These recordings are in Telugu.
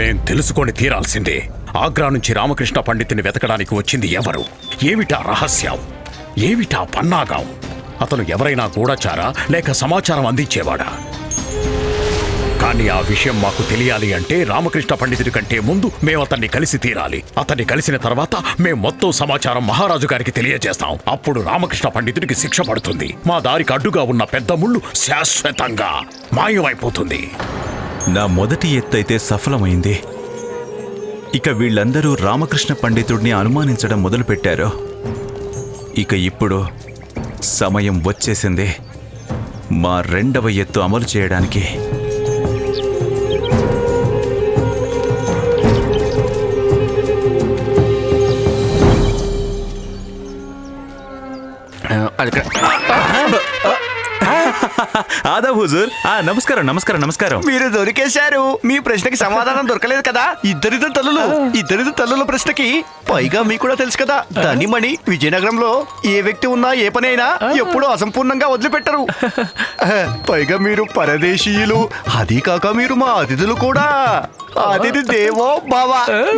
మేం తెలుసుకొని తీరాల్సిందే. ఆగ్రా నుంచి రామకృష్ణ పండితుని వెతకడానికి వచ్చింది ఎవరు? ఏమిటా రహస్యం? ఏమిటా పన్నాగం? అతను ఎవరైనా గూఢచారా? లేక సమాచారం అందించేవాడా? కానీ ఆ విషయం మాకు తెలియాలి అంటే రామకృష్ణ పండితుడి కంటే ముందు మేము అతన్ని కలిసి తీరాలి. అతన్ని కలిసిన తర్వాత మేము మొత్తం సమాచారం మహారాజు గారికి తెలియజేస్తాం. అప్పుడు రామకృష్ణ పండితుడికి శిక్ష పడుతుంది. మా దారికి అడ్డుగా ఉన్న పెద్ద ముళ్ళు శాశ్వతంగా మాయమైపోతుంది. నా మొదటి ఎత్తైతే సఫలమైంది. ఇక వీళ్ళందరూ రామకృష్ణ పండితుడిని అనుమానించడం మొదలుపెట్టారు. ఇక ఇప్పుడు సమయం వచ్చేసింది మా రెండవ ఎత్తు అమలు చేయడానికి. ఆదా హుజూర్. ఆ నమస్కారం నమస్కారం నమస్కారం. మీరు దొరికేశారు. మీ ప్రశ్నకి సమాధానం దొరకలేదు కదా. ఇద్దరిద్దరు తల్లులు ఇద్దరిద్దరు తల్లుల ప్రశ్నకి పైగా మీకు కూడా తెలుసు కదా. ధనిమణి విజయనగరంలో ఏ వ్యక్తి ఉన్నా ఏ పని అయినా ఎప్పుడూ అసంపూర్ణంగా వదిలిపెట్టరు. పైగా మీరు పరదేశీయులు. అది కాక మీరు మా అతిథులు కూడా. అతిథి దేవో బావ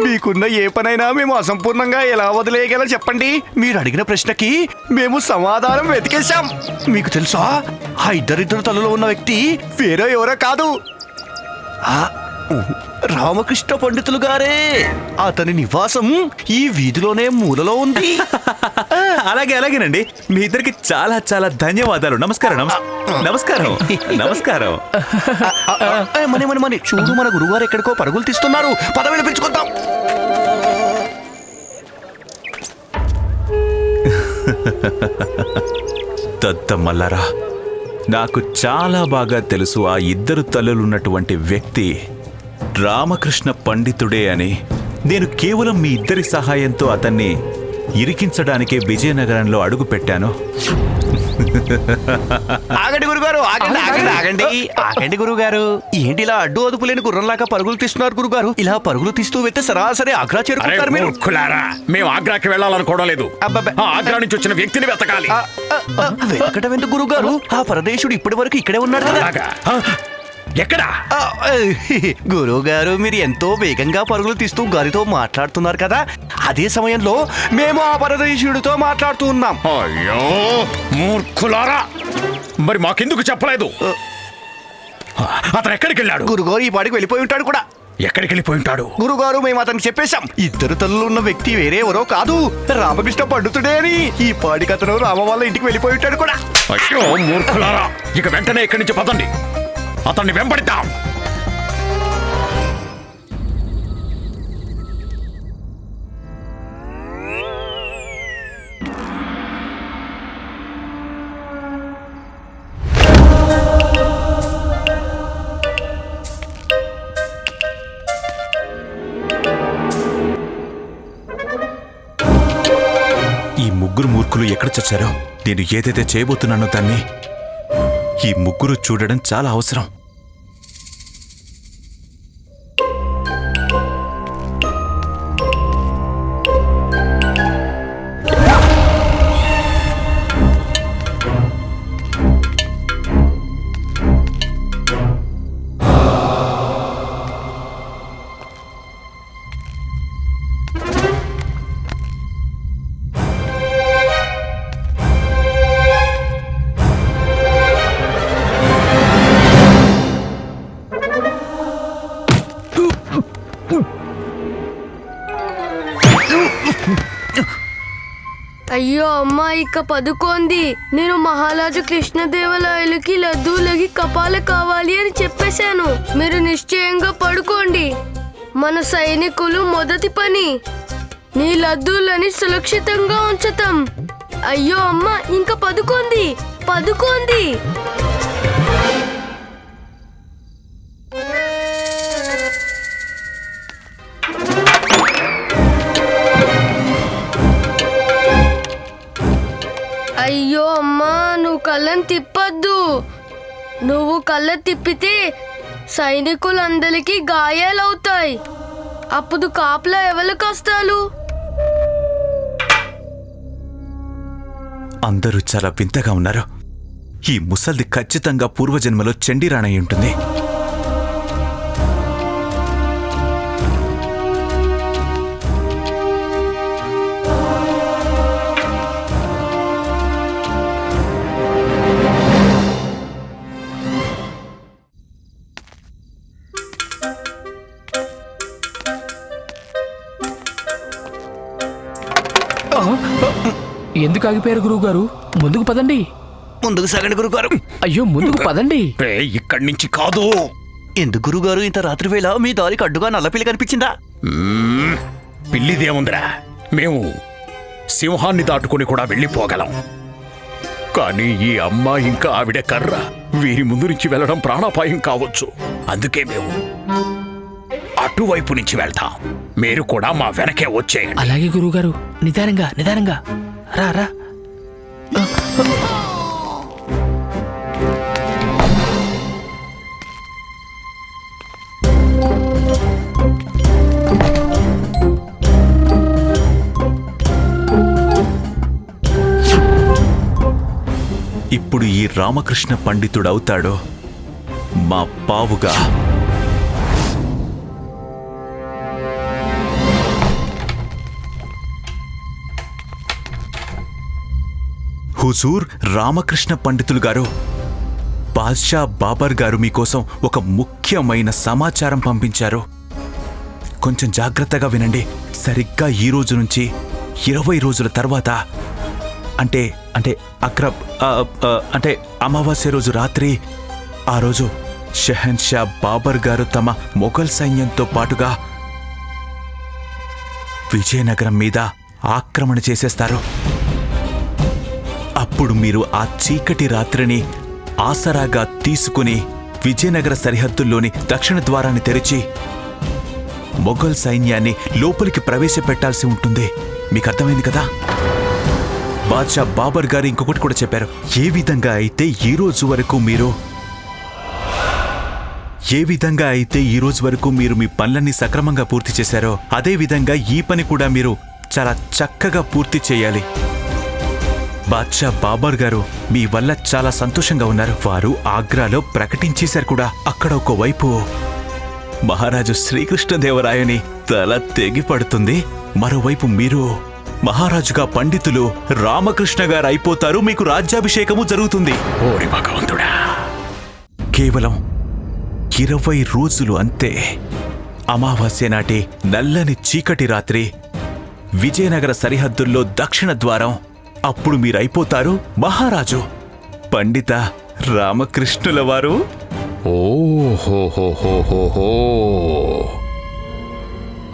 మీకున్న ఏ పనైనా మేము అసంపూర్ణంగా ఎలా వదిలేయగల చెప్పండి. మీరు అడిగిన ప్రశ్నకి మేము సమాధానం వెతికేశాం. మీకు తెలుసా? ఆ ఇద్దరిద్దరు తలలో ఉన్న వ్యక్తి వేరే ఎవరో కాదు. రామకృష్ణ పండితులు గారే. అతని నివాసం ఈ వీధిలోనే మూలలో ఉంది. అలాగే అలాగేనండి. మీ ఇద్దరికి చాలా చాలా ధన్యవాదాలు. నమస్కారం నమస్- నమస్కారం నమస్కారం. మని మని మని. చూడు మన గురుగారు ఎక్కడికో పరుగులు తీస్తున్నారు. పద వినిపించుకుందాం దద్దమల్లరా నాకు చాలా బాగా తెలుసు ఆ ఇద్దరు తల్లులున్నటువంటి వ్యక్తి రామకృష్ణ పండితుడే అని. నేను కేవలం మీ ఇద్దరి సహాయంతో అతన్ని ఇరికించడానికే విజయనగరంలో అడుగుపెట్టాను. ఆగండి గురుగారు ఆగండి ఆగండి ఆగండి ఆగండి గురుగారు. ఏంటి ఇలా అడ్డు అదుపు లేని గుర్రంలాగా పరుగులు తీస్తున్నారు గురుగారు? ఇలా పరుగులు తీస్తూ వెళ్తే సరాసరి ఆగ్రా చేరుకుంటారు మీరు. మూర్ఖులారా మేము ఆగ్రాకి వెళ్ళాలనుకోవడం లేదు. అబ్బబ్బే. ఆ ఆగ్రా నుంచి వచ్చిన వ్యక్తిని వెతకాలి. వెతకడం ఎందుకు గురుగారు? ఆ పరదేశుడు ఇప్పటి వరకు ఇక్కడే ఉన్నాడు కదా. అలాగా? ఆ, ఎక్కడా? ఆ, గురువు గారు మీరు ఎంతో వేగంగా పరుగులు తీస్తూ గారితో మాట్లాడుతున్నారు కదా? అదే సమయంలో మేము ఆ పరదేశీయుడితో మాట్లాడుతూ ఉన్నాం. అయ్యో మూర్ఖులారా! మరి మాకెందుకు చెప్పలేదు? అతను ఎక్కడికి వెళ్ళాడు? గురుగారు ఈ పాటికి వెళ్ళిపోయి ఉంటాడు కూడా. ఎక్కడికి వెళ్ళిపోయి ఉంటాడు? గురుగారు మేము అతనికి చెప్పేశాం. ఇద్దరు తల్లులు ఉన్న వ్యక్తి వేరే ఎవరో కాదు. రామకృష్ణ పండితుడే అని. ఈ పాడికి అతను రామ వాళ్ళ ఇంటికి వెళ్ళిపోయి ఉంటాడు కూడా. అయ్యో మూర్ఖులారా! ఇక వెంటనే ఇక్కడి నుంచి పదండి. అతన్ని వెంబడిద్దాం. ఈ ముగ్గురు మూర్ఖులు ఎక్కడ చచ్చారో? నేను ఏదైతే చేయబోతున్నానో దాన్ని ఈ ముగ్గురు చూడడం చాలా అవసరం. అయ్యో అమ్మ ఇక పదుకోంది. నేను మహారాజు కృష్ణదేవరాయలకి లడ్డూలకి కపాల కావాలి అని చెప్పేశాను. మీరు నిశ్చయంగా పడుకోండి. మన సైనికులు మొదటి పని. నీ లడ్డూలని సురక్షితంగా ఉంచుతాం. అయ్యో అమ్మ ఇంకా పదుకోంది. పదుకోంది. తిప్పొద్దు. నువ్వు కళ్ళ తిప్పితే సైనికులందరికీ గాయాలవుతాయి. అప్పుడు కాపలా ఎవరికి వస్తారు అందరూ చాలా వింతగా ఉన్నారు. ఈ ముసల్ది ఖచ్చితంగా పూర్వజన్మలో చండీరాణై ఉంటుంది. ఎందుకు ఆగిపోయారు గురువు గారు ముందుకు పదండి. ముందుకు సాగండి గురుగారు అయ్యో ముందుకు పదండి. రే ఇక్కడి నుంచి కాదు. ఎందుకు గురుగారు ఇంత రాత్రి వేళ మీ దారికి అడ్డుగా నల్లపిల్లి కనిపించిందా? మ్మ్. పిల్లిదేముందిరా. మేము సింహాన్ని దాటుకుని కూడా వెళ్ళిపోగలం. కానీ ఈ అమ్మ ఇంకా ఆవిడ కర్ర. వీరి ముందు నుంచి వెళ్ళడం ప్రాణాపాయం కావచ్చు. అందుకే మేము అటువైపు నుంచి వెళ్తాం. మీరు కూడా మా వెనకే వచ్చేయండి. అలాగే గురువు గారు నిదానంగా నిదానంగా. రా రా. ఇప్పుడు ఈ రామకృష్ణ పండితుడవుతాడో మా పావుగా. హుజూర్ రామకృష్ణ పండితులు గారు. బాద్షా బాబర్ గారు మీకోసం ఒక ముఖ్యమైన సమాచారం పంపించారు. కొంచెం జాగ్రత్తగా వినండి. సరిగ్గా ఈ రోజు నుంచి ఇరవై రోజుల తర్వాత అంటే అంటే అక్రబ్ అంటే అమావాస్య రోజు రాత్రి ఆ రోజు షహన్షా బాబర్ గారు తమ మొఘల్ సైన్యంతో పాటుగా విజయనగరం మీద ఆక్రమణ చేసేస్తారు. అప్పుడు మీరు ఆ చీకటి రాత్రిని ఆసరాగా తీసుకుని విజయనగర సరిహద్దుల్లోని దక్షిణ ద్వారాన్ని తెరిచి మొఘల్ సైన్యాన్ని లోపలికి ప్రవేశపెట్టాల్సి ఉంటుంది. మీకు అర్థమైంది కదా? బాద్షా బాబర్ గారు ఇంకొకటి కూడా చెప్పారు. ఏ విధంగా అయితే ఈ రోజు వరకు మీరు ఏ విధంగా అయితే ఈ రోజు వరకు మీరు మీ పనులన్నీ సక్రమంగా పూర్తి చేశారో అదే విధంగా ఈ పని కూడా మీరు చాలా చక్కగా పూర్తి చేయాలి. బాద్షా బాబర్ గారు మీ వల్ల చాలా సంతోషంగా ఉన్నారు. వారు ఆగ్రాలో ప్రకటించేశారు కూడా. అక్కడ ఒకవైపు మహారాజు శ్రీకృష్ణదేవరాయని తల తెగి పడుతుంది. మరోవైపు మీరు మహారాజుగా పండితులు రామకృష్ణ గారు అయిపోతారు. మీకు రాజ్యాభిషేకము జరుగుతుంది. ఓరి భగవంతుడా! కేవలం ఇరవై రోజులు అంతే. అమావాస్య నాటి నల్లని చీకటి రాత్రి విజయనగర సరిహద్దుల్లో దక్షిణ ద్వారం అప్పుడు మీరైపోతారు మహారాజు. పండిత రామకృష్ణుల వారు? ఓహోహోహోహో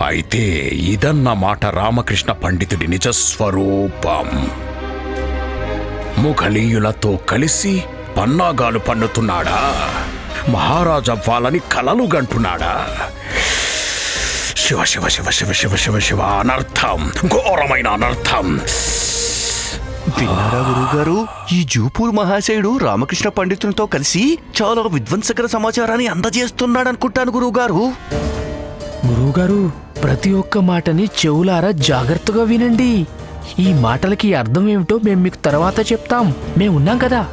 అయితే ఇదన్న మాట రామకృష్ణ పండితుడి నిజస్వరూపం ముఘలీయులతో కలిసి పన్నాగాలు పన్నుతున్నాడా? మహారాజవ్వాలని కలలు గంటున్నాడా? శివ శివ శివ శివ శివ శివ శివ అనర్థం. ఘోరమైన అనర్థం. విన్నారా గురుగారు ఈ జూపూర్ మహాశయుడు రామకృష్ణ పండితునితో కలిసి చాలా విధ్వంసకర సమాచారాన్ని అందజేస్తున్నాడు అనుకుంటాను గురువుగారు గురువు గారు ప్రతి ఒక్క మాటని చెవులారా జాగ్రత్తగా వినండి. ఈ మాటలకి అర్థం ఏమిటో మేము మీకు తర్వాత చెప్తాం. మేము ఉన్నాం కదా.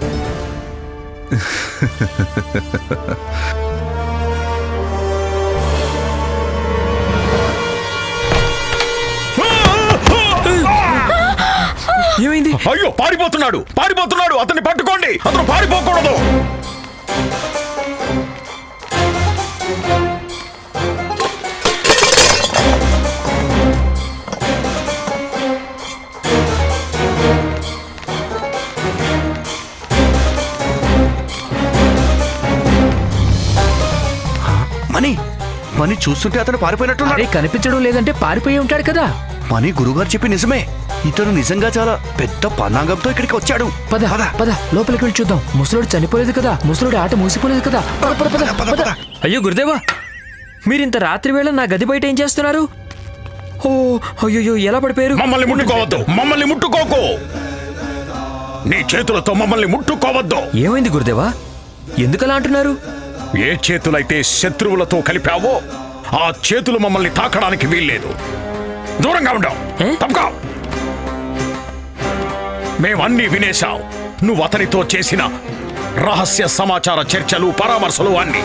ఏమైంది? అయ్యో పారిపోతున్నాడు. పారిపోతున్నాడు. అతన్ని పట్టుకోండి. అతను పారిపోకూడదు. మణి మణి చూస్తుంటే అతను పారిపోయినట్టున్నాడు. అరే కనిపించడం లేదంటే పారిపోయి ఉంటాడు కదా. మణి గురుగారు చెప్పి నిజమే. ఇతను నిజంగా చాలా పెద్ద పన్నాగంతో ఇక్కడికి వచ్చాడు. పద పద. లోపలికి వెళ్ళి చూద్దాం. ముసలోడు చనిపోలేదు కదా. ముసలోడి ఆట మూసిపోలేదు కదా. పద పద పద పద అయ్యో గురుదేవా మీరింత రాత్రి వేళ నా గది బయట ఏం చేస్తున్నారు? ఓ అయ్యో ఎలా పడిపోయారు? మమ్మల్ని ముట్టుకోవద్దు. మమ్మల్ని ముట్టుకోకు. నీ చేతులతో మమ్మల్ని ముట్టుకోవద్దు. ఏమైంది గురుదేవా? ఎందుకలా అంటున్నారు? ఏ చేతులైతే శత్రువులతో కలిపావో ఆ చేతులు మమ్మల్ని తాకడానికి వీల్లేదు. దూరంగా ఉండవు? తప్పుకో. మేమన్నీ వినేశాం. నువ్వు అతనితో చేసిన రహస్య సమాచార చర్చలు పరామర్శలు అన్ని.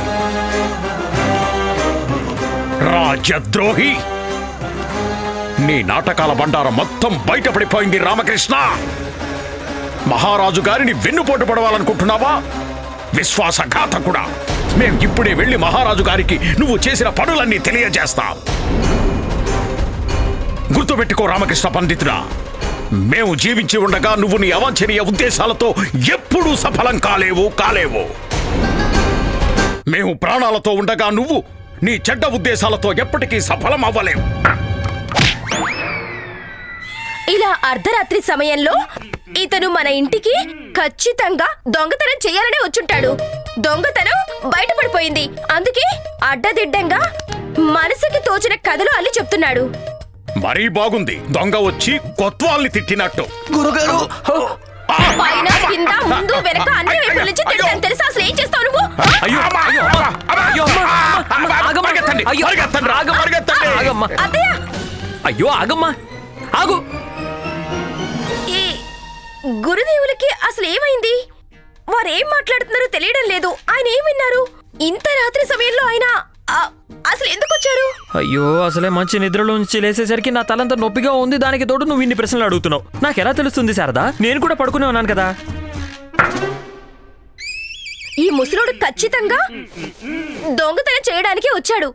రాజద్రోహి నీ నాటకాల బండారం మొత్తం బయటపడిపోయింది రామకృష్ణ! మహారాజు గారిని వెన్నుపోటు పడవాలనుకుంటున్నావా? విశ్వాసఘాతకుడా! మేం ఇప్పుడే వెళ్ళి మహారాజు గారికి నువ్వు చేసిన పనులన్నీ తెలియజేస్తాం. గుర్తుపెట్టుకో రామకృష్ణ పండితుడా! మేము జీవించి ఉండగా నువ్వు నీ అవాంఛనీయ ఉద్దేశాలతో ఎప్పుడూ సఫలం కాలేవు కాలేవు. మేము ప్రాణాలతో ఉండగా నువ్వు నీ చెడ్డ ఉద్దేశాలతో ఎప్పటికీ సఫలం అవ్వలేవు. ఇలా అర్ధరాత్రి సమయంలో ఇతను మన ఇంటికి ఖచ్చితంగా దొంగతనం చేయాలనే వచ్చుంటాడు. దొంగతనం బయటపడిపోయింది. అందుకే అడ్డదిడ్డంగా మనసుకి తోచిన కథలు అల్లి చెప్తున్నాడు. మరీ బాగుంది. దొంగ వచ్చి కొత్వాల్ని తిట్టినట్టు. గురుగారు! పైన కింద ముందు వెనక అన్ని వైపుల నుంచి తిడతాను తెలుసా? అసలు ఏం చేస్తావు నువ్వు. అత్తయ్య! అయ్యో ఆగమ్మా. ఆగు. ఈ గురుదేవులకి అసలు ఏమైంది? వారు ఏం మాట్లాడుతున్నారో తెలియడం లేదు. ఆయన ఏం విన్నారు? ఇంత రాత్రి సమయంలో ఆయన అసలు ఎందుకు వచ్చారు? అయ్యో అసలే మంచి నిద్రలో నుంచి లేసేసరికి నా తలంతా నొప్పిగా ఉంది దానికి తోడు నువ్వు ఇన్ని ప్రశ్నలు అడుగుతున్నావు. నాకు ఎలా తెలుస్తుంది శారదా? నేను కూడా పడుకునే ఉన్నాను కదా. ఈ ముసలోడు ఖచ్చితంగా దొంగతనం చేయడానికి వచ్చాడు.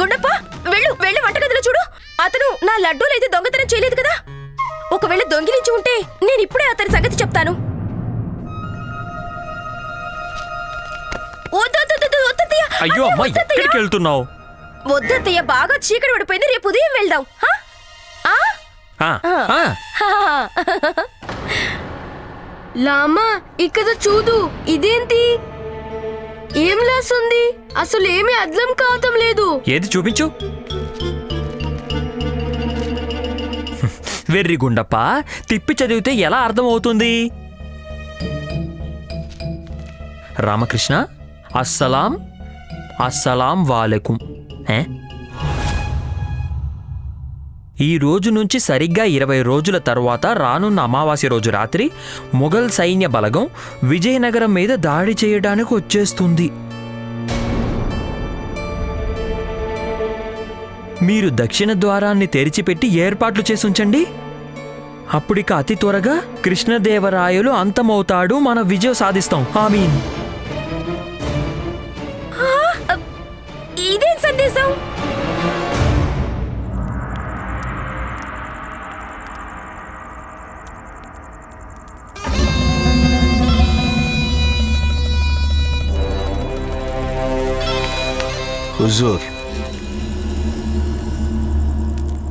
గుండప్ప వెళ్ళు వెళ్ళి వంటగదిలో చూడు. అతను నా లడ్డూలు అయితే దొంగతనం చేయలేదు కదా. ఒకవేళ దొంగిలించి ఉంటే నేను ఇప్పుడే అతని సంగతి చెప్తాను. అయ్యో అమ్మా. ఎక్కడికి వెళ్తున్నావు వద్దత్తయ్య బాగా చీకటి పడిపోయింది. రేపు ఉదయం వెళ్దాం. లామా ఇక్కడ చూడు ఇదేంటి? ఏం లాస్తుంది అసలు ఏమీ అర్థం కావటం లేదు. ఏది చూపించు? వెర్రి గుండప్ప తిప్పి చదివితే ఎలా అర్థమవుతుంది? రామకృష్ణ? అస్సలాం అస్సలాం వాలెకుం. ఏ? ఈ రోజు నుంచి సరిగ్గా ఇరవై రోజుల తర్వాత రానున్న అమావాస్య రోజు రాత్రి మొఘల్ సైన్య బలగం విజయనగరం మీద దాడి చేయడానికి వచ్చేస్తుంది. మీరు దక్షిణ ద్వారాన్ని తెరిచిపెట్టి ఏర్పాట్లు చేసి ఉంచండి. అప్పుడిక అతి త్వరగా కృష్ణదేవరాయలు అంతమవుతాడు మన విజయం సాధిస్తాం. ఆమీన్. ఇదేం హుజూర్.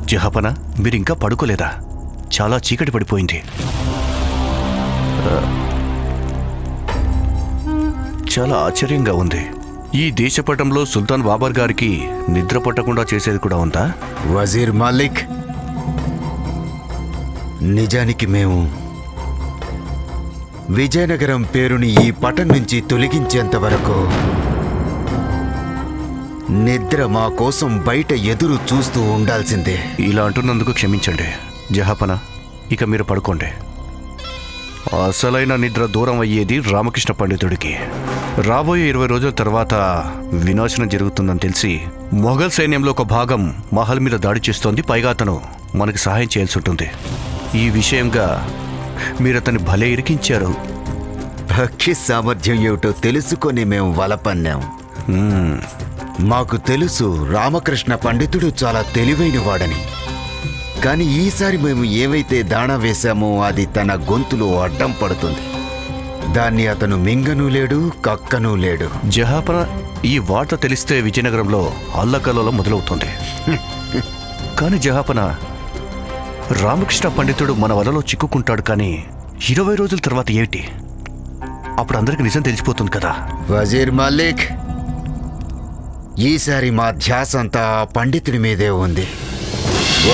జహపన మీరింకా పడుకోలేదా? చాలా చీకటి పడిపోయింది. చాలా ఆశ్చర్యంగా ఉంది. ఈ దేశపటంలో సుల్తాన్ బాబర్ గారికి నిద్ర పట్టకుండా చేసేది కూడా ఉందా? వజీర్ మాలిక్ నిజానికి మేము విజయనగరం పేరుని ఈ పటం నుంచి తొలగించేంత వరకు నిద్ర మా కోసం బయట ఎదురు చూస్తూ ఉండాల్సిందే. ఇలా అంటున్నందుకు క్షమించండి జహాపన. ఇక మీరు పడుకోండి. అసలైన నిద్ర దూరం అయ్యేది రామకృష్ణ పండితుడికి. రాబోయే ఇరవై రోజుల తర్వాత వినాశనం జరుగుతుందని తెలిసి మొఘల్ సైన్యంలో ఒక భాగం మహల్ మీద దాడి చేస్తోంది. పైగా అతను మనకి సహాయం చేయాల్సి ఉంటుంది. ఈ విషయంగా మీరు అతన్ని భలే ఇరికించారు. భక్తి సామర్థ్యం ఏమిటో తెలుసుకొని మేము వలపన్నాం. మాకు తెలుసు రామకృష్ణ పండితుడు చాలా తెలివైన వాడని. కానీ ఈసారి మేము ఏవైతే దాణా వేశామో అది తన గొంతులో అడ్డం పడుతుంది. దాన్ని అతను మింగను లేడు కక్కను లేడు. జహాపన ఈ వార్త తెలిస్తే విజయనగరంలో అల్లకల్లోలం మొదలవుతుంది. కానీ జహాపన రామకృష్ణ పండితుడు మన వలలో చిక్కుకుంటాడు కానీ ఇరవై రోజుల తర్వాత ఏంటి అప్పుడు అందరికి నిజం తెలిసిపోతుంది కదా. వజీర్ మల్లిక్ ఈసారి మా ధ్యాస అంతా పండితుడి మీదే ఉంది.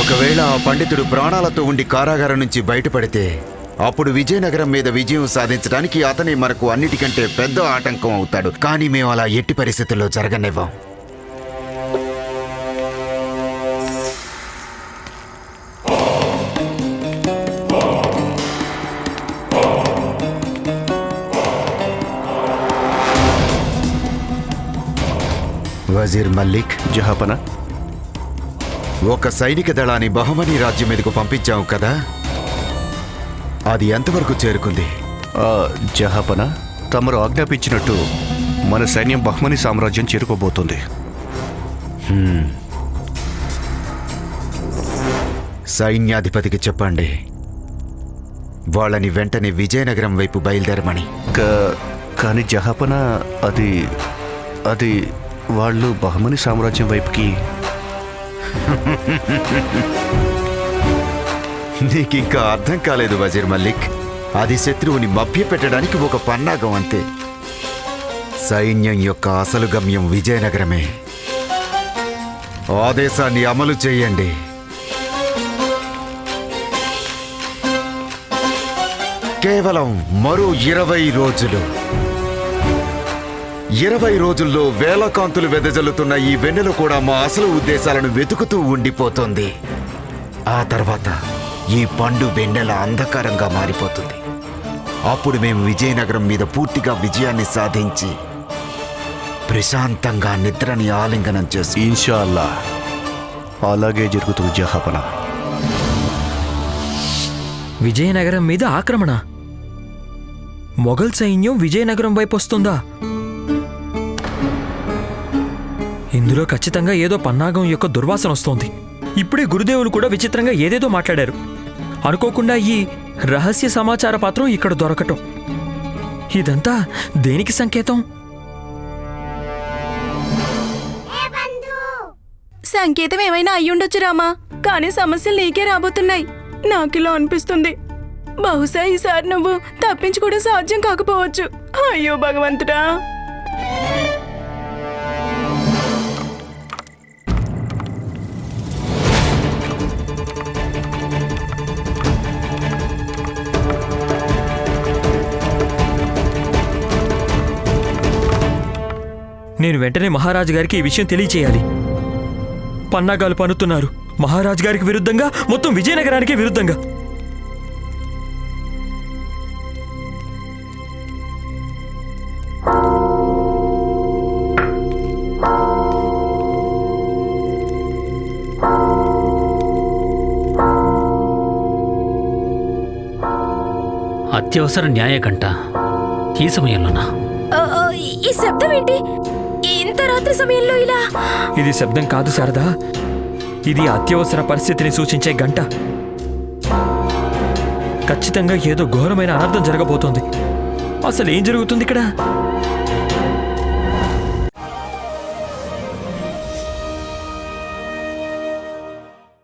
ఒకవేళ ఆ పండితుడు ప్రాణాలతో ఉండి కారాగారం నుంచి బయటపడితే అప్పుడు విజయనగరం మీద విజయం సాధించడానికి అతనే మనకు అన్నిటికంటే పెద్ద ఆటంకం అవుతాడు. కానీ మేము అలా ఎట్టి పరిస్థితుల్లో జరగనివ్వం. వజీర్ మల్లిక్ జహాపన. ఒక సైనిక దళాన్ని బహుమని రాజ్యం మీదకు పంపించావు కదా? అది ఎంతవరకు చేరుకుంది? జహాపన తమరు ఆజ్ఞాపించినట్టు మన సైన్యం బహ్మని సామ్రాజ్యం చేరుకోబోతుంది. సైన్యాధిపతికి చెప్పండి. వాళ్ళని వెంటనే విజయనగరం వైపు బయలుదేరమని. కానీ జహాపన అది అది వాళ్ళు బహమని సామ్రాజ్యం వైపుకి. నీకింకా అర్థం కాలేదు వజీర్ మల్లిక్. అది శత్రువుని మభ్యపెట్టడానికి ఒక పన్నాగం అంతే. సైన్యం యొక్క అసలు గమ్యం విజయనగరమే. ఆదేశాన్ని అమలు చేయండి. కేవలం మరో ఇరవై రోజులు. ఇరవై రోజుల్లో వేల కాంతులు వెదజల్లుతున్న ఈ వెన్నెలు కూడా మా అసలు ఉద్దేశాలను వెతుకుతూ ఉండిపోతుంది. ఆ తర్వాత ఈ పండు వెన్నెల అంధకారంగా మారిపోతుంది. అప్పుడు మేము విజయనగరం మీద పూర్తిగా విజయాన్ని సాధించి ప్రశాంతంగా నిద్రని ఆలింగనం చేసి ఇన్షా అల్లా అలాగే జరుగుతుంది జహాపన. విజయనగరం మీద ఆక్రమణ? మొఘల్ సైన్యం విజయనగరం వైపు వస్తుందా? ఇందులో ఖచ్చితంగా ఏదో పన్నాగం యొక్క దుర్వాసన వస్తోంది. ఇప్పుడే గురుదేవులు కూడా విచిత్రంగా ఏదేదో మాట్లాడారు. అనుకోకుండా ఈ రహస్య సమాచార పత్రం ఇక్కడ దొరకటం. ఇదంతా దేనికి సంకేతం? సంకేతం ఏమైనా అయ్యుండొచ్చు రామా. కానీ సమస్యలు నీకే రాబోతున్నాయి. నాకిలా అనిపిస్తుంది. బహుశా ఈసారి నువ్వు తప్పించుకోవడం సాధ్యం కాకపోవచ్చు. అయ్యో భగవంతుడా. నేను వెంటనే మహారాజు గారికి ఈ విషయం తెలియచేయాలి పన్నాగాలు పన్నుతున్నారు. మహారాజు గారికి విరుద్ధంగా మొత్తం విజయనగరానికి విరుద్ధంగా. అత్యవసర న్యాయకంట ఈ సమయంలోనా? ఈ శబ్దం ఏంటి? ఇంత రాత్రి సమయంలో ఇలా? ఇది శబ్దం కాదు శారదా. ఇది అత్యవసర పరిస్థితిని సూచించే గంట. ఖచ్చితంగా ఏదో ఘోరమైన అనర్థం జరగబోతోంది. అసలు ఏం జరుగుతుంది ఇక్కడ?